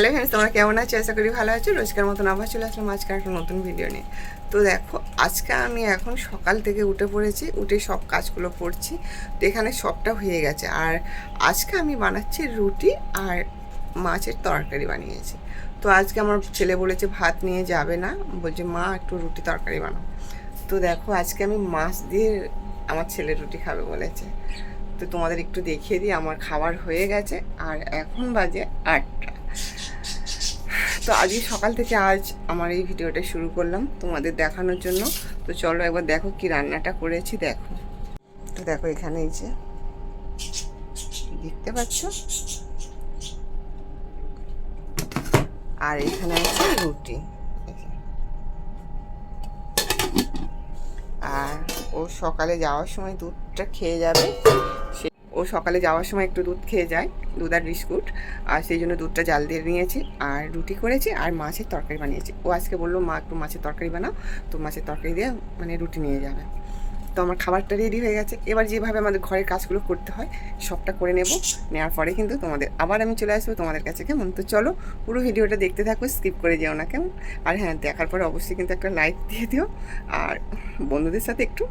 Hello friends তোমরা কেমন আছো? আশা করি ভালো আছো। রোজকার মতন আবার চলে আসলাম আজকে একটা নতুন ভিডিও নিয়ে। তো দেখো, আজকে আমি এখন সকাল থেকে উঠে পড়েছি, উঠে সব কাজগুলো করছি। তো এখানে সবটা হয়ে গেছে। আর আজকে আমি বানাচ্ছি রুটি আর মাছের তরকারি বানিয়েছি। তো আজকে আমার ছেলে বলেছে, ভাত নিয়ে যাবে না। বলছে, মা, একটু রুটি তরকারি বানাও। তো দেখো, আজকে আমি মাছ দিয়ে আমার ছেলে রুটি খাবে বলেছে। তো তোমাদের একটু দেখিয়ে দিই, আমার খাবার হয়ে গেছে। আর এখন বাজে আটটা। তো আজকে সকাল থেকে আজ আমার এই ভিডিওটা শুরু করলাম তোমাদের দেখানোর জন্য। তো চলো একবার দেখো কি রান্নাটা করেছি, দেখো। তো দেখো এখানে এই যে, দেখতে পাচ্ছ? আর এখানে আছে রুটি। আর ও সকালে যাওয়ার সময় দুধটা খেয়ে যাবে। ও সকালে যাওয়ার সময় একটু দুধ খেয়ে যায়, দুধ আর বিস্কুট। আর সেই জন্য দুধটা জাল দিয়ে নিয়েছি, আর রুটি করেছি, আর মাছের তরকারি বানিয়েছি। ও আজকে বলল, মা, একটু মাছের তরকারি বানাও, তো মাছের তরকারি দিয়ে মানে রুটি নিয়ে যাবে। তো আমার খাবারটা রেডি হয়ে গেছে। এবার যেভাবে আমাদের ঘরের কাজগুলো করতে হয়, সবটা করে নেব। নেওয়ার পরে কিন্তু তোমাদের, আবার আমি চলে আসব তোমাদের কাছে, কেমন? তো চলো, পুরো ভিডিওটা দেখতে থাকো স্কিপ করে যেও না, কেমন? আর হ্যাঁ দেখার পরে অবশ্যই কিন্তু একটা লাইক দিয়ে দিও। আর বন্ধুদের সাথে একটু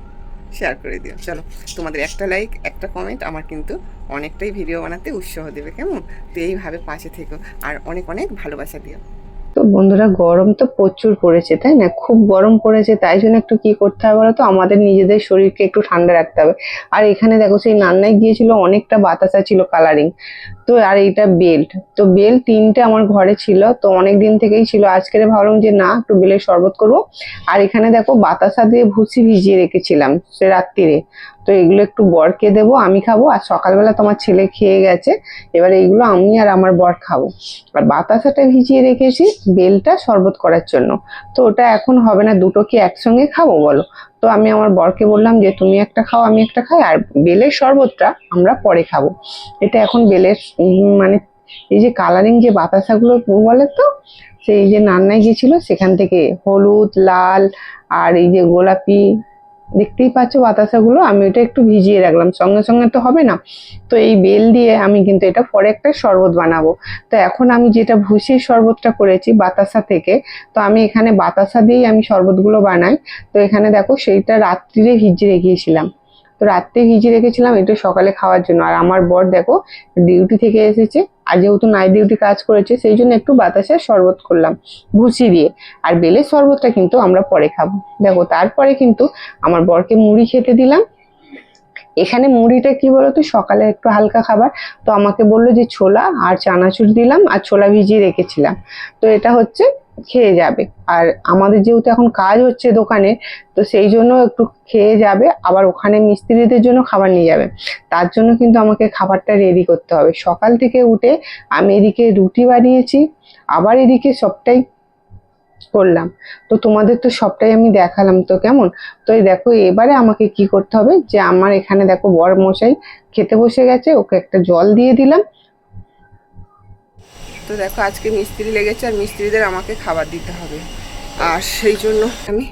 শেয়ার করে দিও। চলো, তোমাদের একটা লাইক একটা কমেন্ট আমার কিন্তু অনেকটাই ভিডিও বানাতে উৎসাহ দেবে, কেমন? তো এইভাবে পাশে থেকো। আর অনেক অনেক ভালোবাসা দিও। বন্ধুরা, গরম তো প্রচুর পড়েছে, তাই না? খুব গরম পড়েছে, তাই জন্য একটু কি করতে হবে বলো তো আমাদের নিজেদের শরীরকে একটু ঠান্ডা রাখতে হবে। আর এখানে দেখো, সেই নান্নায় গিয়েছিল অনেকটা বাতাসা ছিল কালারিং তো আর এইটা বেল্ট তো বেল্ট তিনটে আমার ঘরে ছিল, তো অনেক দিন থেকেই ছিল। আজকের ভাবলাম যে না, একটু বেলের শরবত করব। আর এখানে দেখো, বাতাসা দিয়ে ভুসি ভিজিয়ে রেখেছিলাম, সে রাত্রিরে তো এগুলো একটু বরকে দেবো, আমি খাব, আর সকালবেলা তোমার ছেলে খেয়ে গেছে, এবার এইগুলো আমি আর আমার বর খাব। আর বাতাসাটা ভিজিয়ে রেখেছি বেলটা শরবত করার জন্য। তো ওটা এখন হবে না, দুটো কি একসঙ্গে খাব বলো? তো আমি আমার বরকে বললাম যে, তুমি একটা খাও, আমি একটা খাই, আর বেলের শরবতটা আমরা পরে খাব। এটা এখন বেলের মানে এই যে কালারিং যে বাতাসাগুলো বলে তো, সেই যে নান্নায় গিয়েছিল, সেখান থেকে হলুদ, লাল, আর এই যে গোলাপি দেখতেই পাচ্ছ বাতাসাগুলো, আমি ওটা একটু ভিজিয়ে রাখলাম। সঙ্গে সঙ্গে তো হবে না। তো এই বেল দিয়ে আমি কিন্তু এটা পরে একটা শরবত বানাবো। তো এখন আমি যেটা ভুসির শরবতটা করেছি বাতাসা থেকে, তো আমি এখানে বাতাসা দিয়েই আমি শরবতগুলো বানাই। তো এখানে দেখো সেইটা রাত্রিরে ভিজিয়ে রেখেছিলাম। তো রাত্রে ভিজিয়ে রেখেছিলাম এটা সকালে খাওয়ার জন্য। আর আমার বর দেখো ডিউটি থেকে এসেছে, আর যেহেতু নাইট ডিউটি কাজ করেছে, সেই জন্য একটু বাতাসের শরবত করলাম, ভুসি দিয়ে। আর বেলের শরবতটা কিন্তু আমরা পরে খাব। দেখো, তারপরে কিন্তু আমার বরকে মুড়ি খেতে দিলাম। এখানে মুড়িটা কি বলতো? সকালে একটু হালকা খাবার। তো আমাকে বলল যে ছোলা আর চানাচুর দিলাম, আর ছোলা ভিজিয়ে রেখেছিলাম। তো এটা হচ্ছে খেয়ে যাবে। আর আমাদের যেহেতু এখন কাজ হচ্ছে দোকানে, তো সেই জন্য একটু খেয়ে যাবে, আবার ওখানে মিস্ত্রিদের জন্য খাবার নিয়ে যাবে। তার জন্য কিন্তু আমাকে খাবারটা রেডি করতে হবে। সকাল থেকে উঠে আমি এদিকে রুটি বানিয়েছি, আবার এদিকে সবটাই করলাম। তো তোমাদের তো সবটাই আমি দেখালাম, তো কেমন? তো এই দেখো, এবারে আমাকে কি করতে হবে যে আমার এখানে দেখো বর মশাই খেতে বসে গেছে, ওকে একটা জল দিয়ে দিলাম। তো দেখো আজকে মিস্ত্রি লেগেছে আর মিস্ত্রিদের আমাকে খাবার দিতে হবে। আর সেই জন্য আমি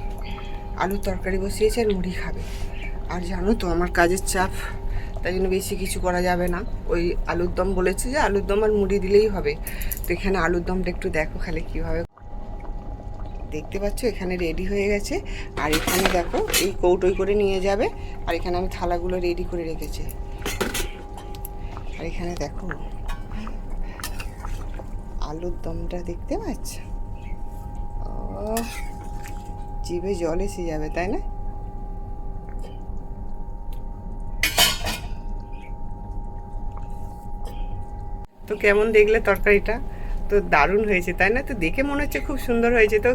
আলুর তরকারি বসিয়েছি আর মুড়ি খাবে। আর জানো তো আমার কাজের চাপ, তাই জন্য বেশি কিছু করা যাবে না। ওই আলুর দম বলেছে যে আলুর দম আর মুড়ি দিলেই হবে। তো এখানে আলুর দমটা একটু দেখো খালি কীভাবে দেখতে পাচ্ছ, এখানে রেডি হয়ে গেছে। আর এখানে দেখো এই কৌটোই করে নিয়ে যাবে। আর এখানে আমি থালাগুলো রেডি করে রেখেছি। আর এখানে দেখো আলুর দমটা দেখতে পাচ্ছ? ও জিভে জল এসে যাবে, তাই না? তো কেমন দেখলে তরকারিটা? তো দারুণ হয়েছে, তাই না? তো দেখে মনে হচ্ছে খুব সুন্দর হয়েছে, তো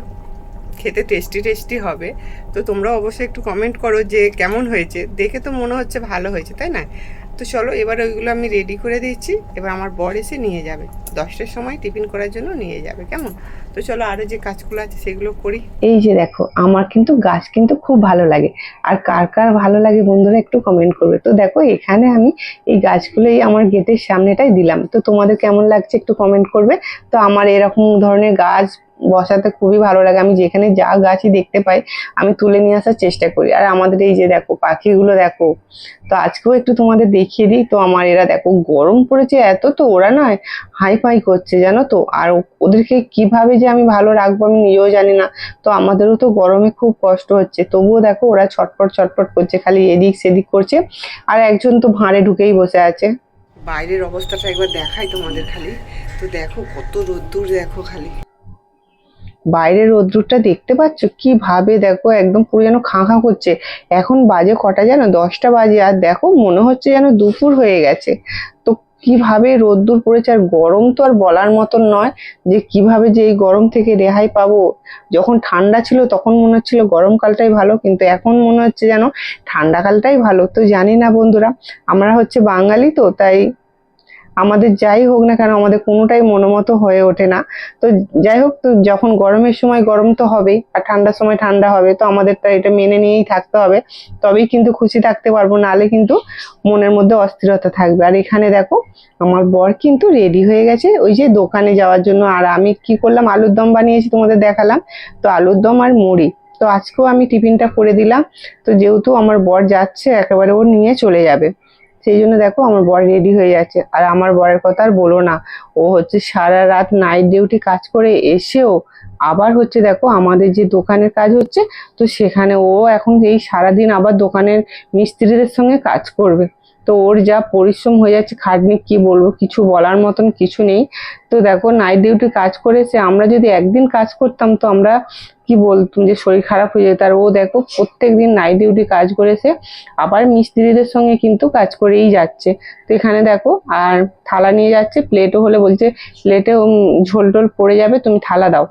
খেতে টেস্টি টেস্টি হবে। তো তোমরা অবশ্যই একটু কমেন্ট করো যে কেমন হয়েছে। দেখে তো মনে হচ্ছে ভালো হয়েছে, তাই না? তো চলো, এবার ওইগুলো আমি রেডি করে দিচ্ছি। এবার আমার বর এসে নিয়ে যাবে। দশটার সময় টিফিন করার জন্য নিয়ে যাবে, কেমন? তো চলো আরও যে কাজগুলো আছে সেগুলো করি। এই যে দেখো, আমার কিন্তু গাছ কিন্তু খুব ভালো লাগে। আর কার কার ভালো লাগে বন্ধুরা একটু কমেন্ট করবে। তো দেখো, এখানে আমি এই গাছগুলোই আমার গেটের সামনেটাই দিলাম। তো তোমাদের কেমন লাগছে একটু কমেন্ট করবে। তো আমার এরকম ধরনের গাছ বসাতে খুবই ভালো লাগে। আমি যেখানে যা গাছই দেখতে পাই, আমি তুলে নিয়ে আসার চেষ্টা করি। আর আমাদের এই যে দেখো, পাখিগুলো দেখো, তো আজকেও একটু তোমাদের দেখিয়ে দিই। তো আমার এরা দেখো, গরম পড়েছে এত, তো ওরা নয় হাই ফাই করছে, জানো তো? আর ওদেরকে কীভাবে যে আমি ভালো রাখব আমি নিজেও জানি না। তো আমাদেরও তো গরমে খুব কষ্ট হচ্ছে। তবুও দেখো, ওরা ছটপট ছটপট করছে, খালি এদিক সেদিক করছে। আর একজন তো ভাঁড়ে ঢুকেই বসে আছে। বাইরের অবস্থাটা একবার দেখাই তোমাদের খালি। তো দেখো, কত রোদ্দুর দেখো খালি। বাইরের রোদ্দুরটা দেখতে পাচ্ছ? কীভাবে দেখো, একদম পুরো যেন খাঁ খাঁ করছে। এখন বাজে কটা যেন দশটা বাজে, আর দেখো মনে হচ্ছে যেন দুপুর হয়ে গেছে। তো কীভাবে রোদ্দুর পড়েছে? আর গরম তো আর বলার মতন নয় যে কীভাবে যে এই গরম থেকে রেহাই পাবো। যখন ঠান্ডা ছিল তখন মনে হচ্ছিল গরমকালটাই ভালো, কিন্তু এখন মনে হচ্ছে যেন ঠান্ডাকালটাই ভালো। তো জানি না বন্ধুরা, আমরা হচ্ছে বাঙালি তো, তাই আমাদের যাই হোক না কেন, আমাদের কোনোটাই মনোমতো হয়ে ওঠে না। তো যাই হোক, তো যখন গরমের সময় গরম তো হবেই, আর ঠান্ডার সময় ঠান্ডা হবে, তো আমাদের তো এটা মেনে নিয়েই থাকতে হবে। তবেই কিন্তু খুশি থাকতে পারব নাহলে কিন্তু মনের মধ্যে অস্থিরতা থাকবে। আর এখানে দেখো, আমার বর কিন্তু রেডি হয়ে গেছে ওই যে দোকানে যাওয়ার জন্য। আর আমি কি করলাম, আলুর দম বানিয়েছি তোমাদের দেখালাম। তো আলুর দম আর মুড়ি। তো আজকেও আমি টিফিনটা করে দিলাম। তো যেহেতু আমার বর যাচ্ছে, একেবারে ও নিয়ে চলে যাবে। সেই জন্য দেখো আমার বর রেডি হয়ে যাচ্ছে। আর আমার বরের কথা আর বলো না। ও হচ্ছে সারা রাত নাইট ডিউটি কাজ করে এসেও আবার হচ্ছে দেখো আমাদের যে দোকানের কাজ হচ্ছে, তো সেখানে ও এখন এই সারাদিন আবার দোকানের মিস্ত্রিদের সঙ্গে কাজ করবে। তো ওর যা পরিশ্রম হয়ে যাচ্ছে, খাটনি কি বলব, কিছু বলার মতন কিছু নেই। তো দেখো নাইট ডিউটি কাজ করেছে আমরা যদি একদিন কাজ করতাম, তো আমরা কি বলতাম যে শরীর খারাপ হয়ে যেত আর ও দেখো প্রত্যেক দিন নাইট ডিউটি কাজ করেছে আবার মিস্ত্রিদের সঙ্গে কিন্তু কাজ করেই যাচ্ছে। তো এখানে দেখো, আর থালা নিয়ে যাচ্ছে প্লেটও হলে বলছে প্লেটে ঝোল টোল পড়ে যাবে, তুমি থালা দাও।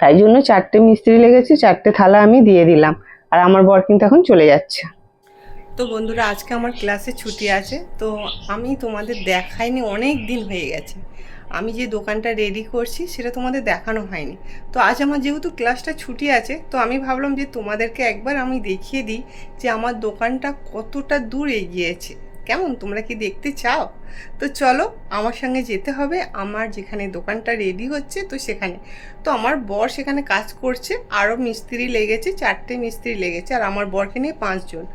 তাই জন্য চারটে মিস্ত্রি লেগেছে, চারটে থালা আমি দিয়ে দিলাম। আর আমার বর কিন্তু এখন চলে যাচ্ছে। তো বন্ধুরা, আজকে আমার ক্লাসে ছুটি আছে, তো আমি তোমাদের দেখাইনি, অনেক দিন হয়ে গেছে। আমি যে দোকানটা রেডি করছি, সেটা তোমাদের দেখানো হয়নি। তো আজ আমার যেহেতু ক্লাসটা ছুটি আছে, তো আমি ভাবলাম যে তোমাদেরকে একবার আমি দেখিয়ে দিই যে আমার দোকানটা কতটা দূর এগিয়েছে কেমন? তোমরা কি দেখতে চাও? তো চলো, আমার সঙ্গে যেতে হবে। আমার যেখানে দোকানটা রেডি হচ্ছে, তো সেখানে। তো আমার বর সেখানে কাজ করছে। আরও মিস্ত্রি লেগেছে, চারটে মিস্ত্রি লেগেছে, আর আমার বরকে নিয়ে পাঁচজন।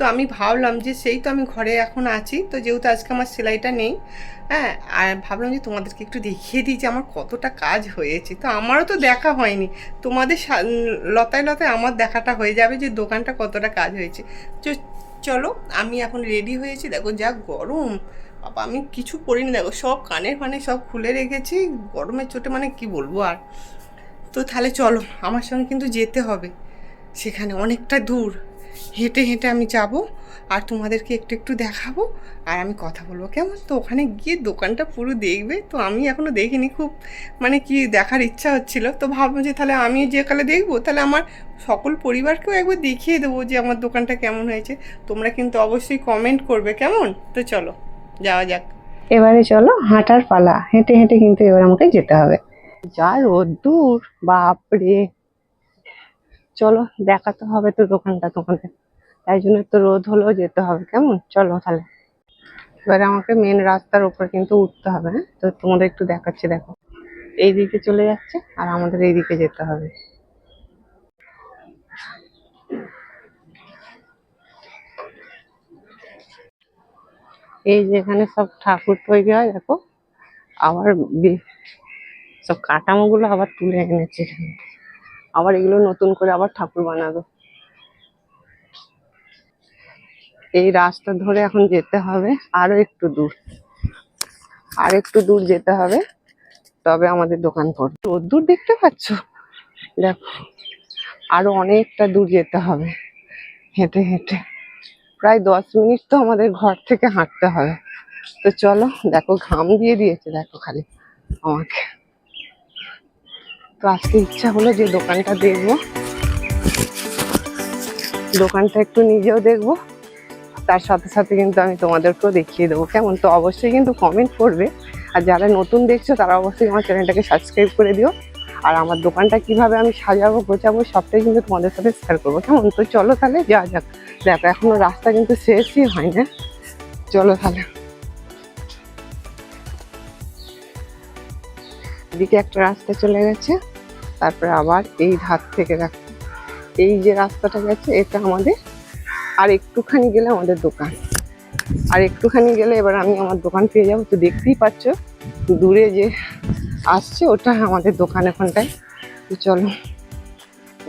তো আমি ভাবলাম যে সেই তো আমি ঘরে এখন আছি, তো যেহেতু আজকে আমার সেলাইটা নেই হ্যাঁ আর ভাবলাম যে তোমাদেরকে একটু দেখিয়ে দিই যে আমার কতটা কাজ হয়েছে। তো আমারও তো দেখা হয়নি। তোমাদের লতায় লতায় আমার দেখাটা হয়ে যাবে যে দোকানটা কতটা কাজ হয়েছে। তো চলো, আমি এখন রেডি হয়েছি। দেখো যা গরম। বাবা, আমি কিছু পরিনি দেখো সব কানের ফানে সব খুলে রেখেছি। গরমের চোটে মানে কি বলব আর। তো তাহলে চলো, আমার সঙ্গে কিন্তু যেতে হবে। সেখানে অনেকটা দূর। হেঁটে হেঁটে আমি যাব আর তোমাদেরকে একটু একটু দেখাবো আর আমি কথা বলব। কেমন? তো ওখানে গিয়ে দোকানটা পুরো দেখবে। তো আমি এখনও দেখিনি খুব মানে কি দেখার ইচ্ছা হচ্ছিল। তো ভাবলাম যে তাহলে আমি যে কালে দেখব, তাহলে আমার সকল পরিবারকেও একবার দেখিয়ে দেবো যে আমার দোকানটা কেমন হয়েছে। তোমরা কিন্তু অবশ্যই কমেন্ট করবে, কেমন? তো চলো, যাওয়া যাক। এবারে চলো, হাঁটার পালা। হেঁটে হেঁটে কিন্তু এবার আমাকে যেতে হবে। যা রোদ্দুর, বাপরে। চলো দেখাতে হবে তো দোকানটা তোমাদের। তাই জন্য তো রোদ হলেও যেতে হবে, কেমন? চলো তাহলে। এবারে আমাকে মেন রাস্তার উপর কিন্তু উঠতে হবে হ্যাঁ? তো তোমাদের একটু দেখাচ্ছি, দেখো। এই দিকে চলে যাচ্ছে, আর আমাদের এই দিকে যেতে হবে। এই যে এখানে সব ঠাকুর তৈরি হয়, দেখো। আবার সব কাঠামোগুলো আবার তুলে এনেছে। এখানে আবার এগুলো নতুন করে আবার ঠাকুর বানাবে। এই রাস্তা ধরে এখন যেতে হবে আরও একটু দূর। আর একটু দূর যেতে হবে, তবে আমাদের দোকান পড়বে। রোদ্দুর দেখতে পাচ্ছ? দেখো, আরও অনেকটা দূর যেতে হবে। হেঁটে হেঁটে। প্রায় দশ মিনিট তো আমাদের ঘর থেকে হাঁটতে হবে। তো চলো, দেখো ঘাম দিয়ে দিয়েছে, দেখো খালি আমাকে। তো আজকে ইচ্ছা হলো যে দোকানটা দেখব। দোকানটা একটু নিজেও দেখব। তার সাথে সাথে কিন্তু আমি তোমাদেরকেও দেখিয়ে দেবো। কেমন? তো অবশ্যই কিন্তু কমেন্ট করবে। আর যারা নতুন দেখছ, তারা অবশ্যই আমার চ্যানেলটাকে সাবস্ক্রাইব করে দিও। আর আমার দোকানটা কীভাবে আমি সাজাবো, গোছাবো, সবটাই কিন্তু তোমাদের সাথে শেয়ার করব। কেমন? তো চলো তাহলে, যা যাক। দেখো এখনও রাস্তা কিন্তু শেষই হয় না। চলো তাহলে। এদিকে একটা রাস্তা চলে গেছে। তারপরে আবার এই ধার থেকে দেখো এই যে রাস্তাটা গেছে, এটা আমাদের আর একটুখানি গেলে আমাদের দোকান। আর একটুখানি গেলে এবার আমি আমার দোকান পেয়ে যাব। তো দেখতেই পাচ্ছ দূরে যে আসছে, ওটা আমাদের দোকান এখনটায়। তো চলো,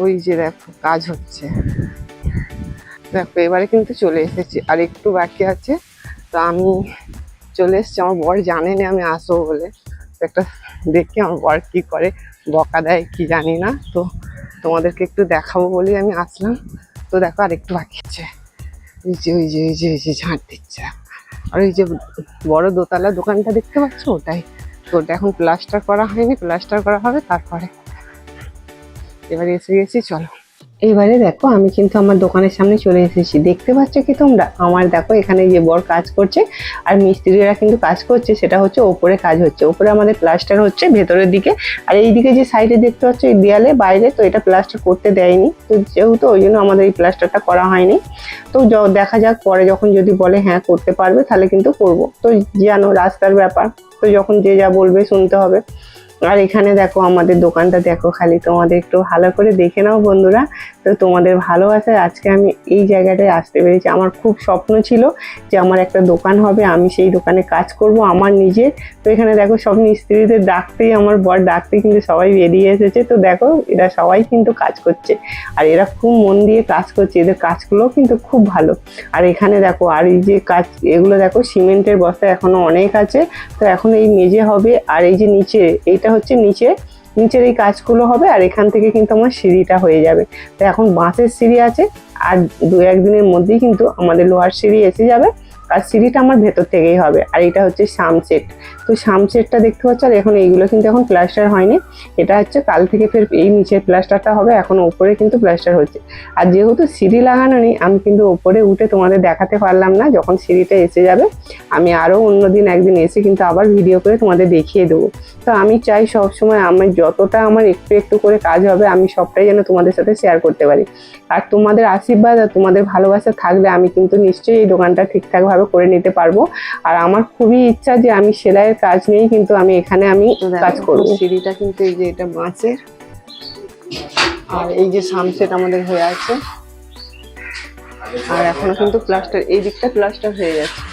ওই যে দেখো, কাজ হচ্ছে। দেখো, এবারে কিন্তু চলে এসেছি। আর একটু বাকি আছে। তো আমি চলে এসেছি। আমার বর জানে না আমি আসব বলে। একটা দেখি আমার বর কী করে। বকা দেয়, কি জানি না। তো তোমাদেরকে একটু দেখাবো বলেই আমি আসলাম। তো দেখো আর একটু বাকি আছে। ওই যে ওই যে ওই যে ওই যে ঝাঁট দিচ্ছে। আর ওই যে বড় দোতলা দোকানটা দেখতে পাচ্ছ? ওটাই। তো ওটা এখন প্লাস্টার করা হয়নি। প্লাস্টার করা হবে তারপরে। এবার এসে গেছি, চলো। এবারে দেখো, আমি কিন্তু আমার দোকানের সামনে চলে এসেছি। দেখতে পাচ্ছ কি তোমরা? আমার দেখো, এখানে যে বর কাজ করছে, আর মিস্ত্রিরা কিন্তু কাজ করছে, সেটা হচ্ছে ওপরে কাজ হচ্ছে। ওপরে আমাদের প্লাস্টার হচ্ছে ভেতরের দিকে। আর এই দিকে যে সাইডে দেখতে পাচ্ছ, এই দেয়ালে বাইরে, তো এটা প্লাস্টার করতে দেয়নি। তো যেহেতু ওই জন্য আমাদের এই প্লাস্টারটা করা হয়নি। তো দেখা যাক, পরে যখন যদি বলে হ্যাঁ করতে পারবে, তাহলে কিন্তু করব। তো জানো, রাস্তার ব্যাপার। তো যখন যে যা বলবে, শুনতে হবে। আর এখানে দেখো, আমাদের দোকানটা দেখো, খালি তোমাদের একটু ভালো করে দেখে নাও বন্ধুরা। তো তোমাদের ভালোবাসায় আজকে আমি এই জায়গাটায় আসতে পেরেছি। আমার খুব স্বপ্ন ছিল যে আমার একটা দোকান হবে, আমি সেই দোকানে কাজ করব, আমার নিজে তো এখানে দেখো সব মিস্ত্রিদের ডাকতেই, আমার বর ডাকতে কিন্তু সবাই বেরিয়ে এসেছে। তো দেখো, এরা সবাই কিন্তু কাজ করছে। আর এরা খুব মন দিয়ে কাজ করছে, এদের কাজগুলো কিন্তু খুব ভালো। আর এখানে দেখো, আর এই যে কাজ, এগুলো দেখো, সিমেন্টের বস্তা এখনও অনেক আছে। তো এখন এই মেঝে হবে, আর এই যে নিচে, এইটা হচ্ছে নিচে নিচের এই কাজগুলো হবে আর এখান থেকে কিন্তু আমার সিঁড়িটা হয়ে যাবে। তো এখন বাঁশের সিঁড়ি আছে আর দু একদিনের মধ্যেই কিন্তু আমাদের লোহার সিঁড়ি এসে যাবে। আর সিঁড়িটা আমার ভেতর থেকেই হবে, আর এটা হচ্ছে সামসেট তো সামসেটটা দেখতে পাচ্ছ, আর এখন এইগুলো কিন্তু এখন প্লাস্টার হয়নি, এটা হচ্ছে কাল থেকে ফের এই নিচের প্লাস্টারটা হবে, এখন ওপরে কিন্তু প্লাস্টার হচ্ছে। আর যেহেতু সিঁড়ি লাগানো নেই, আমি কিন্তু ওপরে উঠে তোমাদের দেখাতে পারলাম না, যখন সিঁড়িটা এসে যাবে, আমি আরও অন্যদিন একদিন এসে কিন্তু আবার ভিডিও করে তোমাদের দেখিয়ে দেবো। তো আমি চাই সবসময় আমার যতটা আমার একটু একটু করে কাজ হবে, আমি সবটাই যেন তোমাদের সাথে শেয়ার করতে পারি। আর তোমাদের আশীর্বাদ আর তোমাদের ভালোবাসা থাকলে আমি কিন্তু নিশ্চয়ই এই দোকানটা ঠিকঠাকভাবে করে নিতে পারব। আর আমার খুবই ইচ্ছা যে আমি সেলাইয়ের কাজ নিয়েই কিন্তু আমি এখানে আমি কাজ করব। সিঁড়িটা কিন্তু এই যে এটা বাঁচের আর এই যে সামসেট আমাদের হয়ে আছে। আর এখনও কিন্তু প্লাস্টার এই দিকটা প্লাস্টার হয়ে যাচ্ছে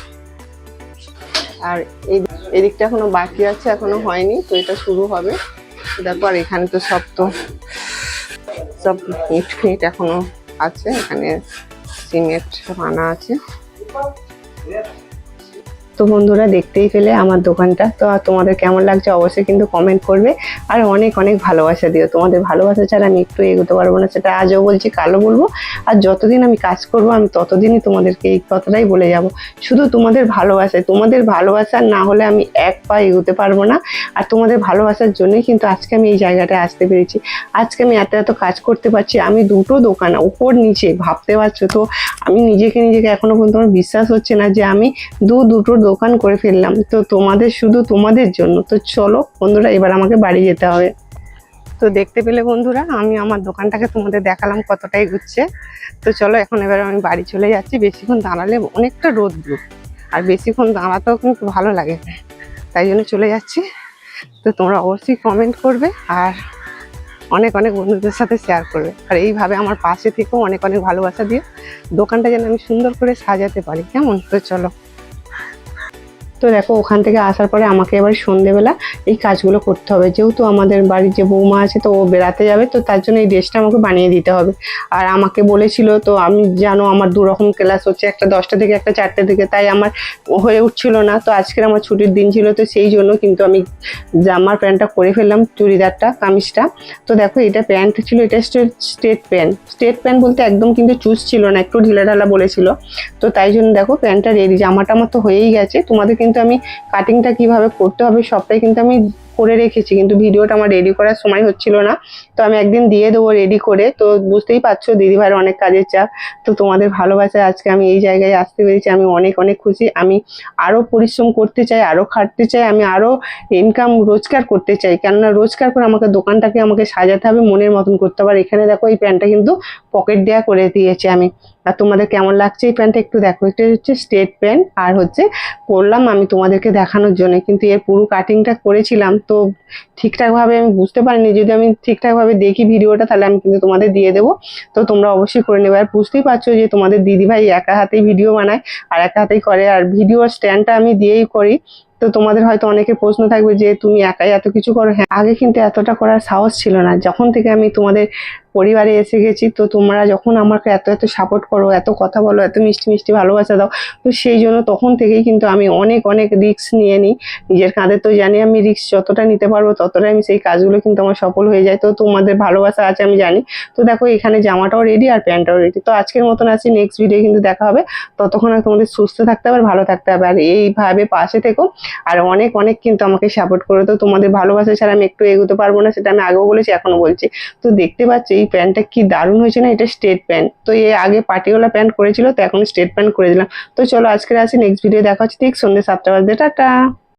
আর এই এই দিকটা এখনও বাকি আছে এখনও হয়নি তো এটা শুরু হবে। দেখো আর এখানে তো সব তো সব ইট ফিট এখনও আছে। এখানে সিমেন্ট আনা আছে। Yeah. তো বন্ধুরা দেখতেই পেলে আমার দোকানটা। তো আর তোমাদের কেমন লাগছে অবশ্যই কিন্তু কমেন্ট করবে। আর অনেক অনেক ভালোবাসা দিও। তোমাদের ভালোবাসা ছাড়া আমি একটু এগোতে পারব না, সেটা আজও বলছি, কালও বলব। আর যতদিন আমি কাজ করব, আমি ততদিনই তোমাদেরকে এই কথাটাই বলে যাব। শুধু তোমাদের ভালোবাসায়, তোমাদের ভালোবাসা না হলে আমি এক পা এগোতে পারব না। আর তোমাদের ভালোবাসার জন্যই কিন্তু আজকে আমি এই জায়গাটায় আসতে পেরেছি। আজকে আমি এত এত কাজ করতে পারছি, আমি দুটো দোকান, উপর, নিচে, ভাবতে পারছ তো? আমি নিজেকে নিজেকে এখনও পর্যন্ত আমার বিশ্বাস হচ্ছে না যে আমি দু, দুটো দোকান করে ফেললাম। তো তোমাদের শুধু তোমাদের জন্য। তো চলো বন্ধুরা, এবার আমাকে বাড়ি যেতে হবে। তো দেখতে পেলে বন্ধুরা, আমি আমার দোকানটাকে তোমাদের দেখালাম কতটাই ঘুরছে। তো চলো এখন এবার আমি বাড়ি চলে যাচ্ছি। বেশিক্ষণ দাঁড়ালে অনেকটা রোদ্র। আর বেশিক্ষণ দাঁড়াতেও কিন্তু ভালো লাগে। তাই জন্য চলে যাচ্ছি। তো তোমরা অবশ্যই কমেন্ট করবে আর অনেক অনেক বন্ধুদের সাথে শেয়ার করবে। আর এইভাবে আমার পাশে থেকেও অনেক অনেক ভালোবাসা দিয়ে দোকানটা যেন আমি সুন্দর করে সাজাতে পারি। কেমন? তো চলো। তো দেখো, ওখান থেকে আসার পরে আমাকে এবার সন্ধেবেলা এই কাজগুলো করতে হবে। যেহেতু আমাদের বাড়ির যে বৌমা আছে, তো ও বেড়াতে যাবে, তো তার জন্য এই ড্রেসটা আমাকে বানিয়ে দিতে হবে। আর আমাকে বলেছিল, তো আমি জানো আমার দু রকম ক্লাস হচ্ছে একটা দশটা থেকে একটা চারটে থেকে, তাই আমার হয়ে উঠছিল না। তো আজকের আমার ছুটির দিন ছিল, তো সেই জন্য কিন্তু আমি জামার প্যান্টটা করে ফেললাম, চুড়িদারটা, কামিজটা। তো দেখো, এটা প্যান্ট ছিল, এটা স্ট্রেট প্যান্ট। স্ট্রেট প্যান্ট বলতে একদম কিন্তু চুজ ছিল না, একটু ঢিলা ঢালা বলেছিল। তো তাই জন্য দেখো, প্যান্টটা রেডি জামাটা আমার তো হয়েই গেছে। তোমাদের আমি কাটিংটা কীভাবে করতে হবে সবটাই কিন্তু আমি করে রেখেছি। কিন্তু ভিডিওটা আমার রেডি করার সময় হচ্ছিল না। তো আমি একদিন দিয়ে দেবো রেডি করে। তো বুঝতেই পারছ, দিদিভাইয়ের অনেক কাজের চাপ। তো তোমাদের ভালোবাসায় আজকে আমি এই জায়গায় আসতে পেরেছি। আমি অনেক অনেক খুশি। আমি আরও পরিশ্রম করতে চাই, আরও খাটতে চাই, আমি আরও ইনকাম রোজগার করতে চাই। কেননা রোজগার করে আমাকে দোকানটাকে আমাকে সাজাতে হবে, মনের মতন করতে হবে। আর এখানে দেখো এই প্যান্টটা কিন্তু পকেট দেওয়া করে দিয়েছে আমি। আর তোমাদের কেমন লাগছে এই প্যান্টটা একটু দেখো। এটা হচ্ছে স্টেট প্যান্ট, আর হচ্ছে করলাম আমি তোমাদেরকে দেখানোর জন্য। কিন্তু এর পুরো কাটিংটা করেছিলাম, তো ঠিকঠাকভাবে আমি বুঝতে পারিনি। যদি আমি ঠিকঠাকভাবে দেখি ভিডিওটা, তাহলে আমি কিন্তু তোমাদের দিয়ে দেবো। তো তোমরা অবশ্যই করে নেবে। আর বুঝতেই পারছ যে তোমাদের দিদিভাই একা হাতেই ভিডিও বানায় আর একা হাতেই করে। আর ভিডিও স্ট্যান্ডটা আমি দিয়েই করি। তো তোমাদের হয়তো অনেকের প্রশ্ন থাকবে যে, তুমি একাই এত কিছু করো? হ্যাঁ আগে কিন্তু এতটা করার সাহস ছিল না। যখন থেকে আমি তোমাদের পরিবারে এসে গেছি, তো তোমরা যখন আমাকে এত এত সাপোর্ট করো, এত কথা বলো, এত মিষ্টি মিষ্টি ভালোবাসা দাও, তো সেই জন্য তখন থেকেই কিন্তু আমি অনেক অনেক রিস্ক নিয়ে নিই। নিজের কাঁধে তো জানি আমি রিস্ক যতটা নিতে পারব, ততটাই আমি সেই কাজগুলো কিন্তু আমার সফল হয়ে যায়। তো তোমাদের ভালোবাসা আছে আমি জানি। তো দেখো, এখানে জামাটাও রেডি আর প্যান্টটাও রেডি তো আজকের মতন আছি নেক্সট ভিডিও কিন্তু দেখা হবে। ততক্ষণ তোমাদের সুস্থ থাকতে হবে আর ভালো থাকতে হবে। আর এইভাবে পাশে থেকো। আর অনেক অনেক কিন্তু আমাকে সাপোর্ট করো। তো তোমাদের ভালোবাসা ছাড়া আমি একটু এগোতে পারব না, সেটা আমি আগেও বলেছি, এখনও বলছি। তো দেখতে পাচ্ছ এই প্যান্টটা কি দারুণ হয়েছে না? এটা স্টেট প্যান্ট। তো এই আগে পার্টিওয়ালা প্যান্ট করেছিল, তো এখন স্টেট প্যান্ট করে দিলাম। তো চলো আজকে আসি নেক্সট ভিডিও দেখা হচ্ছে। ঠিক সন্ধ্যে সাতটা বাজে টাটা।